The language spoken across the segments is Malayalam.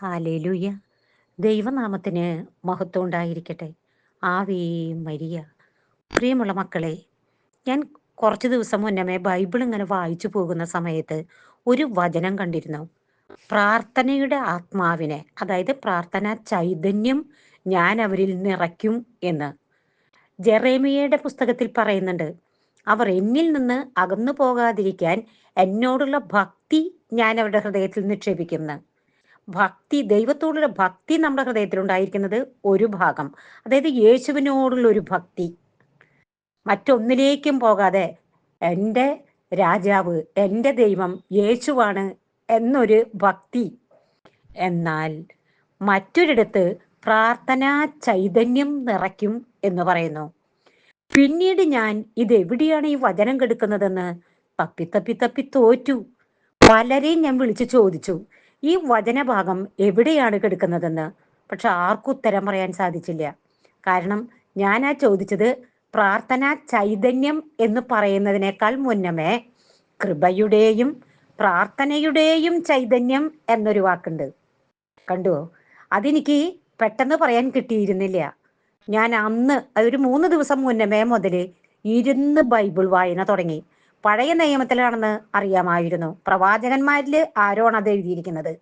ഹാലേലൂയ. ദൈവനാമത്തിന് മഹത്വം ഉണ്ടായിരിക്കട്ടെ. Ave Maria. പ്രിയമുള്ള മക്കളെ ഞാൻ കുറച്ച് ദിവസം മുന്നമേ ബൈബിൾ ഇങ്ങനെ വായിച്ചു പോകുന്ന സമയത്ത് ഒരു വചനം കണ്ടിരുന്നു. പ്രാർത്ഥനയുടെ ആത്മാവിനെ അതായത് പ്രാർത്ഥന ചൈതന്യം ഞാൻ അവരിൽ നിറയ്ക്കും എന്ന്. ജെറേമിയയുടെ പുസ്തകത്തിൽ പറയുന്നുണ്ട് അവർ എന്നിൽ നിന്ന് അകന്നു പോകാതിരിക്കാൻ എന്നോടുള്ള ഭക്തി ഞാൻ അവരുടെ ഹൃദയത്തിൽ നിക്ഷേപിക്കുന്നു. ഭക്തി ദൈവത്തോടുള്ള ഭക്തി നമ്മുടെ ഹൃദയത്തിൽ ഉണ്ടായിരിക്കുന്നത് ഒരു ഭാഗം. അതായത് യേശുവിനോടുള്ള ഒരു ഭക്തി. മറ്റൊന്നിലേക്കും പോകാതെ എന്റെ രാജാവ് എന്റെ ദൈവം യേശുവാണ് എന്നൊരു ഭക്തി. എന്നാൽ മറ്റൊരിടത്ത് പ്രാർത്ഥനാ ചൈതന്യം നിറയ്ക്കും എന്ന് പറയുന്നു. പിന്നീട് ഞാൻ ഇത് എവിടെയാണ് ഈ വചനം കെടുക്കുന്നതെന്ന് തപ്പി തപ്പി തപ്പി തോറ്റു പലരെയും ഞാൻ വിളിച്ചു ചോദിച്ചു. ഈ വചനഭാഗം എവിടെയാണ് കിടക്കുന്നതെന്ന് പക്ഷെ ആർക്കും ഉത്തരം പറയാൻ സാധിച്ചില്ല. കാരണം ഞാൻ ആ ചോദിച്ചത് പ്രാർത്ഥനാ ചൈതന്യം എന്ന് പറയുന്നതിനേക്കാൾ മുന്നമേ കൃപയുടെയും പ്രാർത്ഥനയുടെയും ചൈതന്യം എന്നൊരു വാക്കുണ്ട്. കണ്ടുവോ അതെനിക്ക് പെട്ടെന്ന് പറയാൻ കിട്ടിയിരുന്നില്ല. ഞാൻ അന്ന് അതൊരു മൂന്ന് ദിവസം മുന്നമേ മുതൽ ഇരുന്ന് ബൈബിൾ വായന തുടങ്ങി. പഴയ നിയമത്തിലാണെന്ന് അറിയാമായിരുന്നു. പ്രവാചകന്മാരിൽ ആരോണ് അത് എഴുതിയിരിക്കുന്നത്?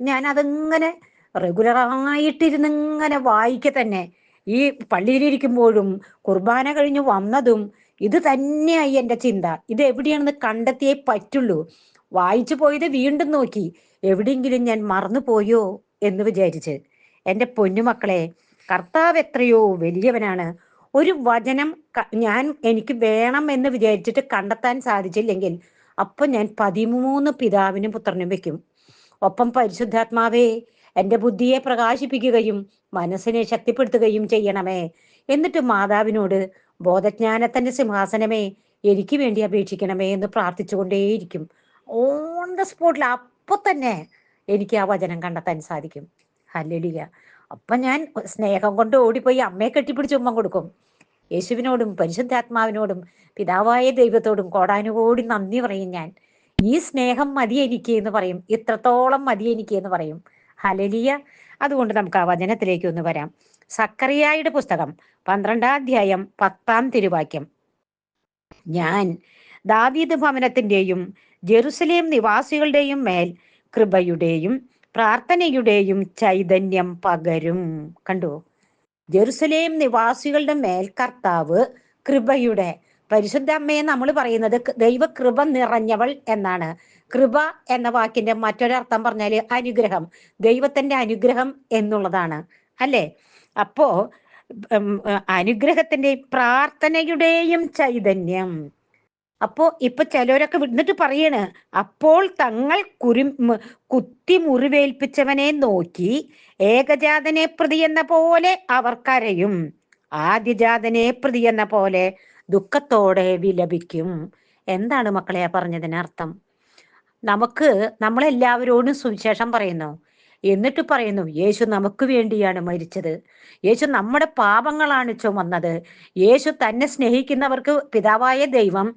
ഞാൻ അതിങ്ങനെ റെഗുലറായിട്ടിരുന്ന് ഇങ്ങനെ വായിക്ക തന്നെ. ഈ പള്ളിയിലിരിക്കുമ്പോഴും കുർബാന കഴിഞ്ഞ് വന്നതും ഇത് തന്നെയായി എന്റെ ചിന്ത. ഇത് എവിടെയാണെന്ന് കണ്ടെത്തിയേ പറ്റുള്ളൂ. വായിച്ചു പോയത് വീണ്ടും നോക്കി. എവിടെയെങ്കിലും ഞാൻ മറന്നു പോയോ എന്ന് വിചാരിച്ച്. എന്റെ പൊന്നുമക്കളെ കർത്താവ് എത്രയോ വലിയവനാണ്. ഒരു വചനം ഞാൻ എനിക്ക് വേണം എന്ന് വിചാരിച്ചിട്ട് കണ്ടെത്താൻ സാധിച്ചില്ലെങ്കിൽ അപ്പൊ ഞാൻ പതിമൂന്ന് പിതാവിനും പുത്രനും വെക്കും. ഒപ്പം പരിശുദ്ധാത്മാവേ എന്റെ ബുദ്ധിയെ പ്രകാശിപ്പിക്കുകയും മനസ്സിനെ ശക്തിപ്പെടുത്തുകയും ചെയ്യണമേ. എന്നിട്ട് മാതാവിനോട് ബോധജ്ഞാനത്തിന്റെ സിംഹാസനമേ എനിക്ക് വേണ്ടി അപേക്ഷിക്കണമേ എന്ന് പ്രാർത്ഥിച്ചുകൊണ്ടേയിരിക്കും. ഓൺ ദ സ്പോട്ടിൽ അപ്പൊ തന്നെ എനിക്ക് ആ വചനം കണ്ടെത്താൻ സാധിക്കും. ഹല്ലേലൂയ അപ്പൊ ഞാൻ സ്നേഹം കൊണ്ട് ഓടിപ്പോയി അമ്മയെ കെട്ടിപ്പിടിച്ച് ഉമ്മ കൊടുക്കും. യേശുവിനോടും പരിശുദ്ധാത്മാവിനോടും പിതാവായ ദൈവത്തോടും കോടാനുകോടി നന്ദി പറയും ഞാൻ. ഈ സ്നേഹം മതി എനിക്ക് എന്ന് പറയും. ഇത്രത്തോളം മതി എനിക്ക് എന്ന് പറയും. ഹലലിയ അതുകൊണ്ട് നമുക്ക് ആ വചനത്തിലേക്ക് ഒന്ന് വരാം. സക്കറിയായുടെ പുസ്തകം പന്ത്രണ്ടാം അധ്യായം പത്താം തിരുവാക്യം. ഞാൻ ദാവീദ് ഭവനത്തിന്റെയും ജെറുസലേം നിവാസികളുടെയും മേൽ കൃപയുടെയും പ്രാർത്ഥനയുടെയും ചൈതന്യം പകരും. കണ്ടു? ജെറുസലേം നിവാസികളുടെ മേൽ കർത്താവ് കൃപയുടെ പരിശുദ്ധ അമ്മയെ നമ്മൾ പറയുന്നത് ദൈവകൃപ നിറഞ്ഞവൾ എന്നാണ്. കൃപ എന്ന വാക്കിന്റെ മറ്റൊരർത്ഥം പറഞ്ഞാൽ അനുഗ്രഹം. ദൈവത്തിന്റെ അനുഗ്രഹം എന്നുള്ളതാണ്. അല്ലേ? അപ്പോ അനുഗ്രഹത്തിന്റെ പ്രാർത്ഥനയുടെയും ചൈതന്യം അപ്പോ ഇപ്പൊ ചിലരൊക്കെ വിന്നിട്ട് പറയണ് അപ്പോൾ തങ്ങൾ കുരു കുത്തി മുറിവേൽപ്പിച്ചവനെ നോക്കി ഏകജാതനെ പ്രതി എന്ന പോലെ അവർ കരയും. ആദ്യജാതനെ പ്രതി എന്ന പോലെ ദുഃഖത്തോടെ വിലപിക്കും. എന്താണ് മക്കളെ പറഞ്ഞതിനർത്ഥം? നമുക്ക് നമ്മളെല്ലാവരോടും സുവിശേഷം പറയുന്നു. എന്നിട്ട് പറയുന്നു യേശു നമുക്ക് വേണ്ടിയാണ് മരിച്ചത്. യേശു നമ്മുടെ പാപങ്ങളാണ് ചുമന്നത്. യേശു തന്നെ സ്നേഹിക്കുന്നവർക്ക് പിതാവായ ദൈവം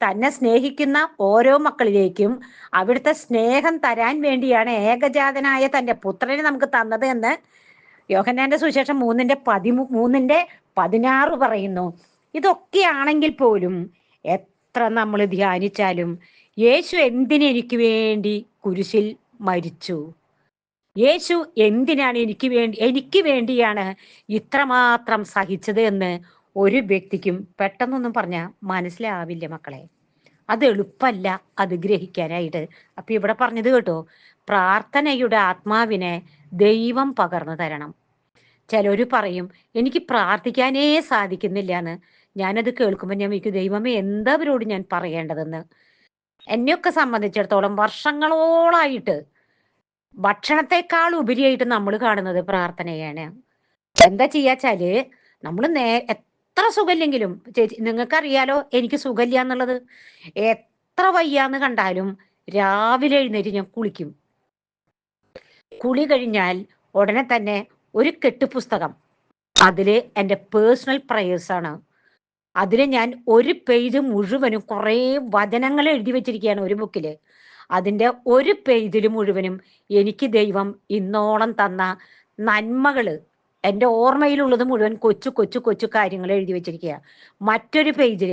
തന്നെ സ്നേഹിക്കുന്ന ഓരോ മക്കളിലേക്കും അവിടുത്തെ സ്നേഹം തരാൻ വേണ്ടിയാണ് ഏകജാതനായ തന്റെ പുത്രനെ നമുക്ക് തന്നത് എന്ന് യോഹന്നാന്റെ സുശേഷം മൂന്നിന്റെ പതിമൂ മൂന്നിന്റെ പതിനാറ് പറയുന്നു. ഇതൊക്കെയാണെങ്കിൽ പോലും എത്ര നമ്മൾ ധ്യാനിച്ചാലും യേശു എന്തിനെനിക്ക് വേണ്ടി കുരിശിൽ മരിച്ചു? യേശു എന്തിനാണ് എനിക്ക് വേണ്ടി എനിക്ക് വേണ്ടിയാണ് ഇത്രമാത്രം സഹിച്ചത് എന്ന് ഒരു വ്യക്തിക്കും പെട്ടെന്നൊന്നും പറഞ്ഞാൽ മനസ്സിലാവില്ല മക്കളെ. അത് എളുപ്പമല്ല അത് ഗ്രഹിക്കാനായിട്ട്. അപ്പൊ ഇവിടെ പറഞ്ഞത് കേട്ടോ പ്രാർത്ഥനയുടെ ആത്മാവിനെ ദൈവം പകർന്നു തരണം. ചിലർ പറയും എനിക്ക് പ്രാർത്ഥിക്കാനേ സാധിക്കുന്നില്ല എന്ന് ഞാനത് കേൾക്കുമ്പോൾ ഞാൻ എനിക്ക് ദൈവമേ എന്തവരോട് ഞാൻ പറയേണ്ടതെന്ന്? എന്നെയൊക്കെ സംബന്ധിച്ചിടത്തോളം വർഷങ്ങളോളായിട്ട് ഭക്ഷണത്തെക്കാൾ ഉപരിയായിട്ട് നമ്മൾ കാണുന്നത് പ്രാർത്ഥനയാണ്. എന്താ ചെയ്യാച്ചാൽ നമ്മൾ നേ എത്ര സുഖമില്ലെങ്കിലും ചേച്ചി നിങ്ങൾക്കറിയാലോ എനിക്ക് സുഖമില്ല എന്നുള്ളത്. എത്ര വയ്യാന്ന് കണ്ടാലും രാവിലെ എഴുന്നേറ്റ് ഞാൻ കുളിക്കും. കുളി കഴിഞ്ഞാൽ ഉടനെ തന്നെ ഒരു കെട്ട് പുസ്തകം. അതിൽ എന്റെ പേഴ്സണൽ പ്രയേഴ്സ് ആണ്. അതിൽ ഞാൻ ഒരു പേജ് മുഴുവനും കുറേ വചനങ്ങൾ എഴുതി വെച്ചിരിക്കുകയാണ് ഒരു ബുക്കിൽ. അതിന്റെ ഒരു പേജിൽ മുഴുവനും എനിക്ക് ദൈവം ഇന്നോളം തന്ന നന്മകൾ എന്റെ ഓർമ്മയിലുള്ളത് മുഴുവൻ കൊച്ചു കൊച്ചു കൊച്ചു കാര്യങ്ങൾ എഴുതി വെച്ചിരിക്കുക മറ്റൊരു പേജിൽ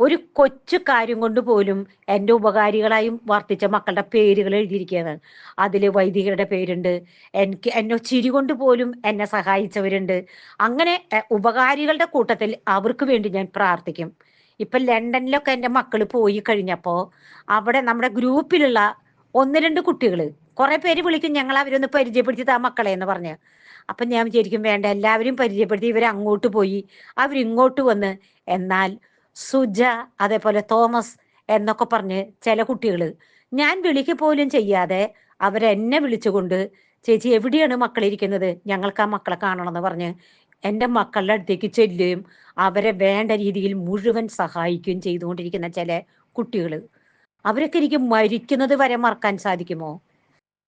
ഒരു കൊച്ചു കാര്യം കൊണ്ട് പോലും എന്റെ ഉപകാരികളായും വർത്തിച്ച മക്കളുടെ പേരുകൾ എഴുതിയിരിക്കുകയാണ് അതിൽ വൈദികരുടെ പേരുണ്ട് എനിക്ക് എന്നെ ചിരി കൊണ്ട് പോലും എന്നെ സഹായിച്ചവരുണ്ട്. അങ്ങനെ ഉപകാരികളുടെ കൂട്ടത്തിൽ അവർക്ക് വേണ്ടി ഞാൻ പ്രാർത്ഥിക്കും. ഇപ്പൊ ലണ്ടനിലൊക്കെ എന്റെ മക്കൾ പോയി കഴിഞ്ഞപ്പോൾ അവിടെ നമ്മുടെ ഗ്രൂപ്പിലുള്ള ഒന്ന് രണ്ട് കുട്ടികൾ കുറേ പേര് വിളിക്കും ഞങ്ങൾ അവരൊന്ന് പരിചയപ്പെടുത്തി ആ മക്കളെ എന്ന് പറഞ്ഞ്. അപ്പൊ ഞാൻ വിചാരിക്കും വേണ്ട എല്ലാവരും പരിചയപ്പെടുത്തി ഇവർ അങ്ങോട്ട് പോയി അവരിങ്ങോട്ട് വന്ന് എന്നാൽ സുജ അതേപോലെ തോമസ് എന്നൊക്കെ പറഞ്ഞ് ചില കുട്ടികൾ ഞാൻ വിളിക്ക് പോലും ചെയ്യാതെ അവരെന്നെ വിളിച്ചുകൊണ്ട് ചേച്ചി എവിടെയാണ് മക്കളിരിക്കുന്നത് ഞങ്ങൾക്ക് ആ മക്കളെ കാണണമെന്ന് പറഞ്ഞ് എന്റെ മക്കളുടെ അടുത്തേക്ക് ചെല്ലുകയും അവരെ വേണ്ട രീതിയിൽ മുഴുവൻ സഹായിക്കുകയും ചെയ്തുകൊണ്ടിരിക്കുന്ന ചില കുട്ടികൾ അവരൊക്കെ എനിക്ക് മരിക്കുന്നത് വരെ മറക്കാൻ സാധിക്കുമോ?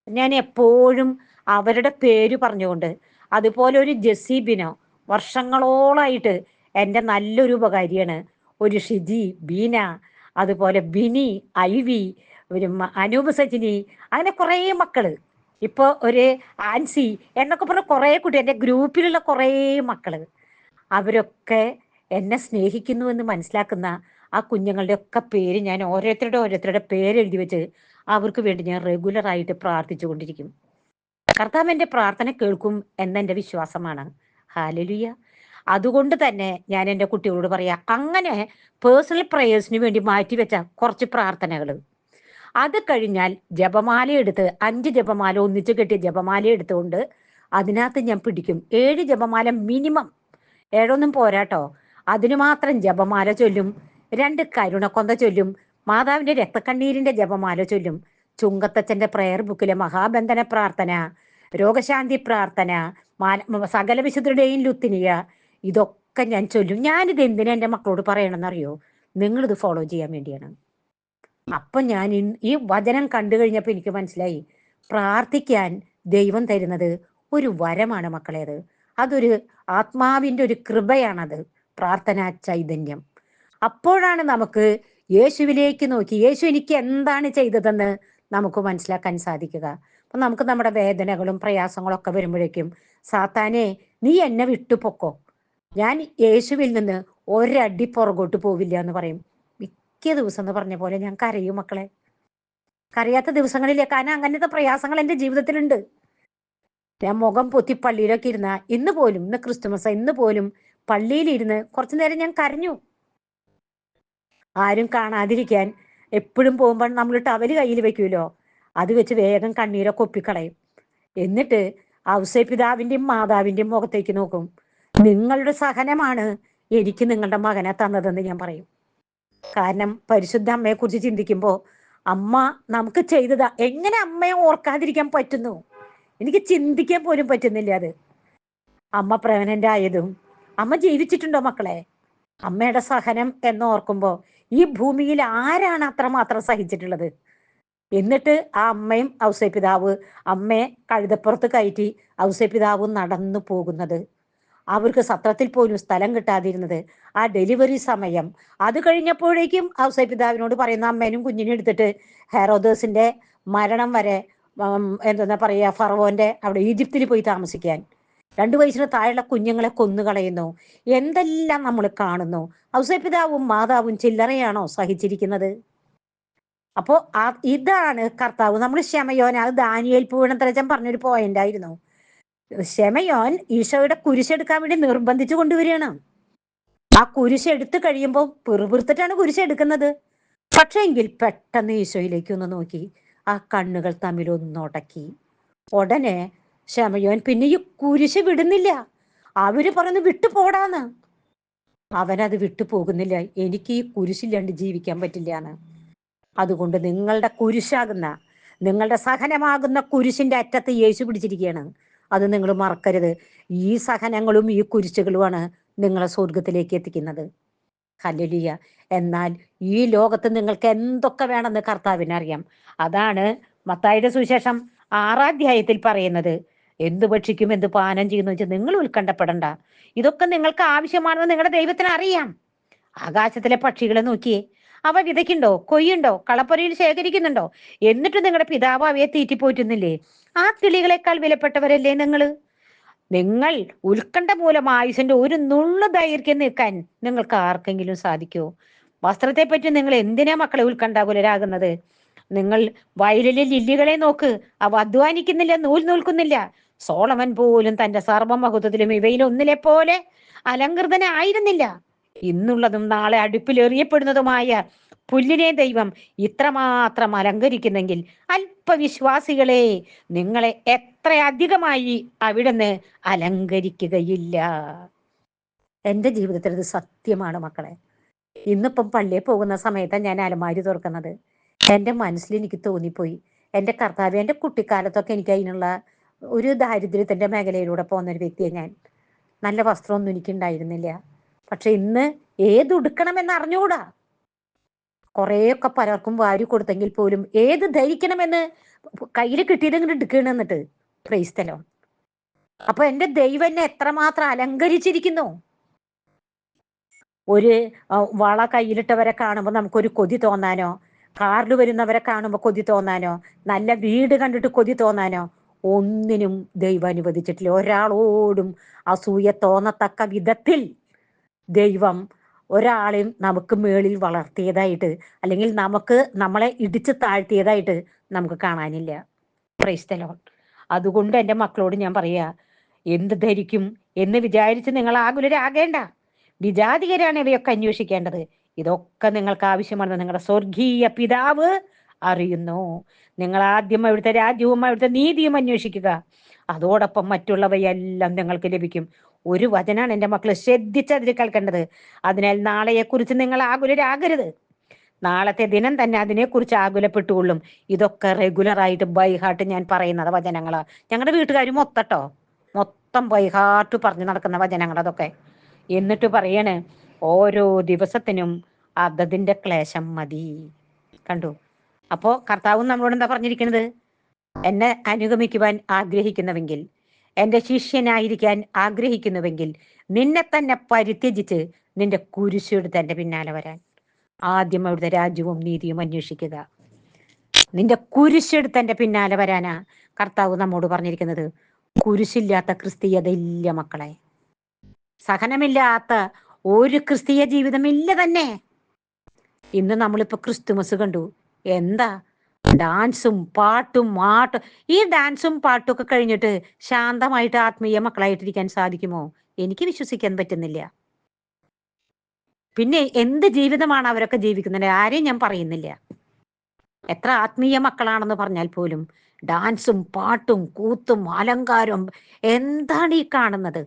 ഞാൻ എപ്പോഴും അവരുടെ പേര് പറഞ്ഞുകൊണ്ട് അതുപോലെ ഒരു ജസീബിനോ വർഷങ്ങളോളായിട്ട് എന്റെ നല്ലൊരു ഉപകാരിയാണ്. ഒരു ഷിജി ബീന അതുപോലെ ബിനി ഐവി ഒരു അനൂപ് സജിനി അങ്ങനെ കുറേ മക്കൾ. ഇപ്പോൾ ഒരു ആൻസി എന്നൊക്കെ പറഞ്ഞ കുറേ കുട്ടി എന്റെ ഗ്രൂപ്പിലുള്ള കുറേ മക്കൾ. അവരൊക്കെ എന്നെ സ്നേഹിക്കുന്നുവെന്ന് മനസ്സിലാക്കുന്ന ആ കുഞ്ഞുങ്ങളുടെ ഒക്കെ പേര് ഞാൻ ഓരോരുത്തരുടെ ഓരോരുത്തരുടെ പേര് എഴുതി വെച്ച് അവർക്ക് വേണ്ടി ഞാൻ റെഗുലറായിട്ട് പ്രാർത്ഥിച്ചു കൊണ്ടിരിക്കും കർത്താവ് എന്റെ പ്രാർത്ഥന കേൾക്കും എന്നെന്റെ വിശ്വാസമാണ്. ഹാലലുയ്യ അതുകൊണ്ട് തന്നെ ഞാൻ എന്റെ കുട്ടികളോട് പറയാം അങ്ങനെ പേഴ്സണൽ പ്രേയേഴ്സിന് വേണ്ടി മാറ്റിവെച്ച കുറച്ച് പ്രാർത്ഥനകൾ അത് കഴിഞ്ഞാൽ ജപമാല എടുത്ത് അഞ്ച് ജപമാല ഒന്നിച്ച് കെട്ടിയ ജപമാല എടുത്തുകൊണ്ട് അതിനകത്ത് ഞാൻ പിടിക്കും. ഏഴ് ജപമാല മിനിമം ഏഴൊന്നും പോരാട്ടോ അതിനു മാത്രം ജപമാല ചൊല്ലും. രണ്ട് കരുണക്കൊന്ത ചൊല്ലും. മാതാവിന്റെ രക്തക്കണ്ണീരിന്റെ ജപമാല ചൊല്ലും. ചുങ്കത്തച്ഛന്റെ പ്രയർ ബുക്കിലെ മഹാബന്ധന പ്രാർത്ഥന രോഗശാന്തി പ്രാർത്ഥന സകല വിശുദ്ധരുടെയും ലുത്തിനിയ ഇതൊക്കെ ഞാൻ ചൊല്ലും. ഞാനിത് എന്തിനാ എന്റെ മക്കളോട് പറയണമെന്നറിയോ നിങ്ങളിത് ഫോളോ ചെയ്യാൻ വേണ്ടിയാണ്. അപ്പൊ ഞാൻ ഈ വചനം കണ്ടു കഴിഞ്ഞപ്പോൾ എനിക്ക് മനസ്സിലായി. പ്രാർത്ഥിക്കാൻ ദൈവം തരുന്നത് ഒരു വരമാണ് മക്കളേത്. അതൊരു ആത്മാവിന്റെ ഒരു കൃപയാണത്. പ്രാർത്ഥനാ ചൈതന്യം. അപ്പോഴാണ് നമുക്ക് യേശുവിലേക്ക് നോക്കി. യേശു എനിക്ക് എന്താണ് ചെയ്തതെന്ന് നമുക്ക് മനസ്സിലാക്കാൻ സാധിക്കുക. അപ്പൊ നമുക്ക് നമ്മുടെ വേദനകളും പ്രയാസങ്ങളും ഒക്കെ വരുമ്പോഴേക്കും സാത്താനെ നീ എന്നെ വിട്ടുപൊക്കോ? ഞാൻ യേശുവിൽ നിന്ന് ഒരടി പുറകോട്ട് പോവില്ല എന്ന് പറയും. മിക്ക ദിവസം എന്ന് പറഞ്ഞ പോലെ ഞാൻ കരയും മക്കളെ. കരയാത്ത ദിവസങ്ങളില്ല കാരണം അങ്ങനത്തെ പ്രയാസങ്ങൾ എന്റെ ജീവിതത്തിലുണ്ട്. ഞാൻ മുഖം പൊത്തി പള്ളിയിലൊക്കെ ഇരുന്ന ഇന്ന് പോലും ഇന്ന് ക്രിസ്തുമസ് ഇന്ന് പോലും പള്ളിയിലിരുന്ന് കുറച്ചു നേരം ഞാൻ കരഞ്ഞു. ആരും കാണാതിരിക്കാൻ എപ്പോഴും പോകുമ്പോൾ നമ്മൾ ടവൽ കയ്യിൽ വെക്കുമല്ലോ അത് വെച്ച് വേഗം കണ്ണീരൊക്കെ ഒപ്പിക്കളയും. എന്നിട്ട് ഔസേ പിതാവിന്റെയും മാതാവിന്റെയും മുഖത്തേക്ക് നോക്കും. നിങ്ങളുടെ സഹനമാണ് എനിക്ക് നിങ്ങളുടെ മകനെ തന്നതെന്ന് ഞാൻ പറയും. കാരണം പരിശുദ്ധ അമ്മയെക്കുറിച്ച് ചിന്തിക്കുമ്പോൾ അമ്മ നമുക്ക് ചെയ്തതാ എങ്ങനെ അമ്മയെ ഓർക്കാതിരിക്കാൻ പറ്റുന്നു? എനിക്ക് ചിന്തിക്കാൻ പോലും പറ്റുന്നില്ല അത്. അമ്മ പ്രവനന്റ് ആയതും അമ്മ ജീവിച്ചിട്ടുണ്ടോ മക്കളെ? അമ്മയുടെ സഹനം എന്ന് ഓർക്കുമ്പോൾ ഈ ഭൂമിയിൽ ആരാണ് അത്രമാത്രം സഹിച്ചിട്ടുള്ളത്? എന്നിട്ട് ആ അമ്മയും ഔസേപിതാവ് അമ്മയെ കഴുതപ്പുറത്ത് കയറ്റി ഔസേപിതാവ് നടന്നു പോകുന്നത്. അവർക്ക് സത്രത്തിൽ പോലും സ്ഥലം കിട്ടാതിരുന്നത് ആ ഡെലിവറി സമയം. അത് കഴിഞ്ഞപ്പോഴേക്കും ഔസേപിതാവിനോട് പറയുന്ന അമ്മേനും കുഞ്ഞിനും എടുത്തിട്ട് ഹെറോദേഴ്സിന്റെ മരണം വരെ എന്താ പറയുക ഫറവോന്റെ അവിടെ ഈജിപ്തിൽ പോയി താമസിക്കാൻ. രണ്ടു വയസ്സിന് താഴെയുള്ള കുഞ്ഞുങ്ങളെ കൊന്നുകളയുന്നു. എന്തെല്ലാം നമ്മൾ കാണുന്നു? ഔസപിതാവും മാതാവും ചില്ലറയാണോ സഹിച്ചിരിക്കുന്നത്? അപ്പോ ആ ഇതാണ് കർത്താവ് നമ്മൾ ക്ഷമയോൻ അത് ദാനിയേൽ പൂവണത്തലച്ചൻ പറഞ്ഞൊരു പോയിന്റ് ആയിരുന്നു. ക്ഷമയോൻ ഈശോയുടെ കുരിശെടുക്കാൻ വേണ്ടി നിർബന്ധിച്ചു കൊണ്ടുവരികയാണ്. ആ കുരിശ് എടുത്തു കഴിയുമ്പോൾ പിറുപിറുത്തിട്ടാണ് കുരിശ് എടുക്കുന്നത്. പക്ഷേ എങ്കിൽ പെട്ടെന്ന് ഈശോയിലേക്ക് ഒന്ന് നോക്കി. ആ കണ്ണുകൾ തമ്മിൽ ഒന്നുടക്കി ഉടനെ ക്ഷമയോൻ പിന്നെ ഈ കുരിശ് വിടുന്നില്ല. അവർ പറഞ്ഞു വിട്ടു പോടാന്ന്. അവനത് വിട്ടു പോകുന്നില്ല. എനിക്ക് ഈ കുരിശില്ലാണ്ട് ജീവിക്കാൻ പറ്റില്ല എന്ന് അതുകൊണ്ട് നിങ്ങളുടെ കുരിശാകുന്ന നിങ്ങളുടെ സഹനമാകുന്ന കുരിശിന്റെ അറ്റത്ത് യേശു പിടിച്ചിരിക്കുകയാണ്. അത് നിങ്ങൾ മറക്കരുത്. ഈ സഹനങ്ങളും ഈ കുരിശുകളുമാണ് നിങ്ങളെ സ്വർഗത്തിലേക്ക് എത്തിക്കുന്നത്. ഹല്ലുലിയ. എന്നാൽ ഈ ലോകത്ത് നിങ്ങൾക്ക് എന്തൊക്കെ വേണമെന്ന് കർത്താവിനറിയാം അതാണ് മത്തായിയുടെ സുവിശേഷം ആറാധ്യായത്തിൽ പറയുന്നത്. എന്ത് ഭക്ഷിക്കും എന്ത് പാനം ചെയ്യുന്നു വെച്ചാൽ നിങ്ങൾ ഉത്കണ്ഠപ്പെടണ്ട. ഇതൊക്കെ നിങ്ങൾക്ക് ആവശ്യമാണെന്ന് നിങ്ങളുടെ ദൈവത്തിന് അറിയാം. ആകാശത്തിലെ പക്ഷികളെ നോക്കിയേ അവ വിതയ്ക്കുണ്ടോ കൊയ്യുണ്ടോ കളപ്പുരയിൽ ശേഖരിക്കുന്നുണ്ടോ? എന്നിട്ട് നിങ്ങളുടെ പിതാവ് അവയെ തീറ്റിപ്പോറ്റുന്നില്ലേ? ആ കിളികളെക്കാൾ വിലപ്പെട്ടവരല്ലേ നിങ്ങൾ? നിങ്ങൾ ഉത്കണ്ഠ മൂലം ആയുസിന്റെ ഒരു നുള്ള ദൈർഘ്യം നിൽക്കാൻ നിങ്ങൾക്ക് ആർക്കെങ്കിലും സാധിക്കുമോ വസ്ത്രത്തെ പറ്റി നിങ്ങൾ എന്തിനാ മക്കളെ ഉത്കണ്ഠാകുലരാകുന്നത്? നിങ്ങൾ വയലിലെ ലില്ലികളെ നോക്ക് അവ അധ്വാനിക്കുന്നില്ല നൂൽ നൂൽക്കുന്നില്ല. സോളമൻ പോലും തന്റെ സർവമഹത്വത്തിലും ഇവയിലൊന്നിലെ പോലെ അലങ്കൃതനായിരുന്നില്ല. ഇന്നുള്ളതും നാളെ അടുപ്പിൽ എറിയപ്പെടുന്നതുമായ പുല്ലിനെ ദൈവം ഇത്രമാത്രം അലങ്കരിക്കുന്നെങ്കിൽ അല്പവിശ്വാസികളെ നിങ്ങളെ എത്ര അധികമായി അവിടുന്ന് അലങ്കരിക്കുകയില്ല. എന്റെ ജീവിതത്തിൽ ഇത് സത്യമാണ് മക്കളെ. ഇന്നിപ്പം പള്ളിയിൽ പോകുന്ന സമയത്താണ് ഞാൻ അലമാരി തുറക്കുന്നത്. എന്റെ മനസ്സിൽ എനിക്ക് തോന്നിപ്പോയി. എന്റെ കർത്താവ് എന്റെ കുട്ടിക്കാലത്തൊക്കെ എനിക്ക് അതിനുള്ള ഒരു ദാരിദ്ര്യത്തിന്റെ മേഖലയിലൂടെ പോകുന്ന ഒരു വ്യക്തിയെ ഞാൻ നല്ല വസ്ത്രമൊന്നും എനിക്കുണ്ടായിരുന്നില്ല. പക്ഷെ ഇന്ന് ഏത് ഉടുക്കണമെന്ന് അറിഞ്ഞുകൂടാ? കുറേയൊക്കെ പലർക്കും വാരി കൊടുത്തെങ്കിൽ പോലും ഏത് ധരിക്കണമെന്ന് കയ്യിൽ കിട്ടിയതെങ്കിലും എടുക്കണം എന്നിട്ട്. പ്രൈസ്തലോ അപ്പൊ എന്റെ ദൈവം എന്നെ എത്രമാത്രം അലങ്കരിച്ചിരിക്കുന്നു? ഒരു വള കയ്യിലിട്ടവരെ കാണുമ്പോൾ നമുക്കൊരു കൊതി തോന്നാനോ? കാറിൽ വരുന്നവരെ കാണുമ്പോൾ കൊതി തോന്നാനോ? നല്ല വീട് കണ്ടിട്ട് കൊതി തോന്നാനോ? ഒന്നിനും ദൈവം അനുവദിച്ചിട്ടില്ല. ഒരാളോടും അസൂയ തോന്നത്തക്ക വിധത്തിൽ ദൈവം ഒരാളെയും നമുക്ക് മേളിൽ വളർത്തിയതായിട്ട് അല്ലെങ്കിൽ നമുക്ക് നമ്മളെ ഇടിച്ചു താഴ്ത്തിയതായിട്ട് നമുക്ക് കാണാനില്ല. പ്രൈസ്തലോൺ അതുകൊണ്ട് എന്റെ മക്കളോട് ഞാൻ പറയാ എന്ത് ധരിക്കും എന്ന് വിചാരിച്ച് നിങ്ങൾ ആകുലരാകേണ്ട. വിജാതികരാണ് ഇവയൊക്കെ അന്വേഷിക്കേണ്ടത്. ഇതൊക്കെ നിങ്ങൾക്ക് ആവശ്യമാണെന്ന് നിങ്ങളുടെ സ്വർഗീയ പിതാവ് അറിയുന്നു. നിങ്ങൾ ആദ്യം അവിടുത്തെ രാജ്യവും അവിടുത്തെ നീതിയും അന്വേഷിക്കുക. അതോടൊപ്പം മറ്റുള്ളവയെല്ലാം നിങ്ങൾക്ക് ലഭിക്കും. ഒരു വചനാണ് എന്റെ മക്കൾ ശ്രദ്ധിച്ചതിൽ കേൾക്കേണ്ടത്. അതിനാൽ നാളെയെക്കുറിച്ച് നിങ്ങൾ ആകുലരാകരുത്. നാളത്തെ ദിനം തന്നെ അതിനെക്കുറിച്ച് ആകുലപ്പെട്ടുകൊള്ളും. ഇതൊക്കെ റെഗുലറായിട്ട് ബൈ ഹാർട്ട് ഞാൻ പറയുന്നത് വചനങ്ങളാണ് ഞങ്ങളുടെ വീട്ടുകാർ മൊത്തട്ടോ? മൊത്തം ബൈ ഹാർട്ട് പറഞ്ഞു നടക്കുന്ന വചനങ്ങൾ അതൊക്കെ. എന്നിട്ട് പറയണേ ഓരോ ദിവസത്തിനും അതതിന്റെ ക്ലേശം മതി. കണ്ടു? അപ്പോ കർത്താവും നമ്മളോട് എന്താ പറഞ്ഞിരിക്കുന്നത് എന്നെ അനുഗമിക്കുവാൻ ആഗ്രഹിക്കുന്നുവെങ്കിൽ എന്റെ ശിഷ്യനായിരിക്കാൻ ആഗ്രഹിക്കുന്നുവെങ്കിൽ നിന്നെ തന്നെ പരിത്യജിച്ച് നിന്റെ കുരിശെടുത്ത് എന്റെ പിന്നാലെ വരാൻ. ആദ്യം അവിടുത്തെ രാജ്യവും നീതിയും അന്വേഷിക്കുക. നിന്റെ കുരിശെടുത്ത് എന്റെ പിന്നാലെ വരാനാ കർത്താവ് നമ്മോട് പറഞ്ഞിരിക്കുന്നത്. കുരിശില്ലാത്ത ക്രിസ്തീയത ഇല്ല മക്കളെ. സഹനമില്ലാത്ത ഒരു ക്രിസ്തീയ ജീവിതമില്ല തന്നെ. ഇന്ന് നമ്മളിപ്പോ ക്രിസ്തുമസ് കണ്ടു. എന്താ? ഡാൻസും പാട്ടും ആട്ടും. ഈ ഡാൻസും പാട്ടും ഒക്കെ കഴിഞ്ഞിട്ട് ശാന്തമായിട്ട് ആത്മീയ മക്കളായിട്ടിരിക്കാൻ സാധിക്കുമോ? എനിക്ക് വിശ്വസിക്കാൻ പറ്റുന്നില്ല. പിന്നെ എന്ത് ജീവിതമാണ് അവരൊക്കെ ജീവിക്കുന്നത്? ആരെയും ഞാൻ പറയുന്നില്ല. എത്ര ആത്മീയ മക്കളാണെന്ന് പറഞ്ഞാൽ പോലും ഡാൻസും പാട്ടും കൂത്തും അലങ്കാരവും എന്താണ് ഈ കാണുന്നത്?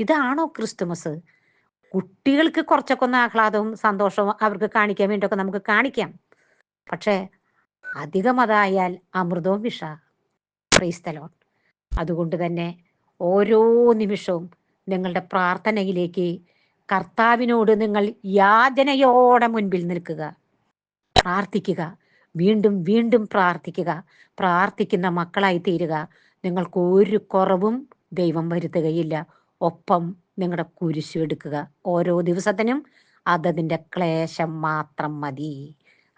ഇതാണോ ക്രിസ്തുമസ്? കുട്ടികൾക്ക് കുറച്ചൊക്കെ ഒന്ന് ആഹ്ലാദവും സന്തോഷവും അവർക്ക് കാണിക്കാൻ വേണ്ടിയൊക്കെ നമുക്ക് കാണിക്കാം. പക്ഷേ അധികം അതായാൽ അമൃതവും വിഷ. ക്രൈസ്തലോൺ അതുകൊണ്ട് തന്നെ ഓരോ നിമിഷവും നിങ്ങളുടെ പ്രാർത്ഥനയിലേക്ക് കർത്താവിനോട് നിങ്ങൾ യാതനയോടെ മുൻപിൽ നിൽക്കുക. പ്രാർത്ഥിക്കുക. വീണ്ടും വീണ്ടും പ്രാർത്ഥിക്കുക. പ്രാർത്ഥിക്കുന്ന മക്കളായി തീരുക നിങ്ങൾക്ക് ഒരു കുറവും ദൈവം വരുത്തുകയില്ല. ഒപ്പം നിങ്ങളുടെ കുരിശു എടുക്കുക. ഓരോ ദിവസത്തിനും അതതിന്റെ ക്ലേശം മാത്രം മതി.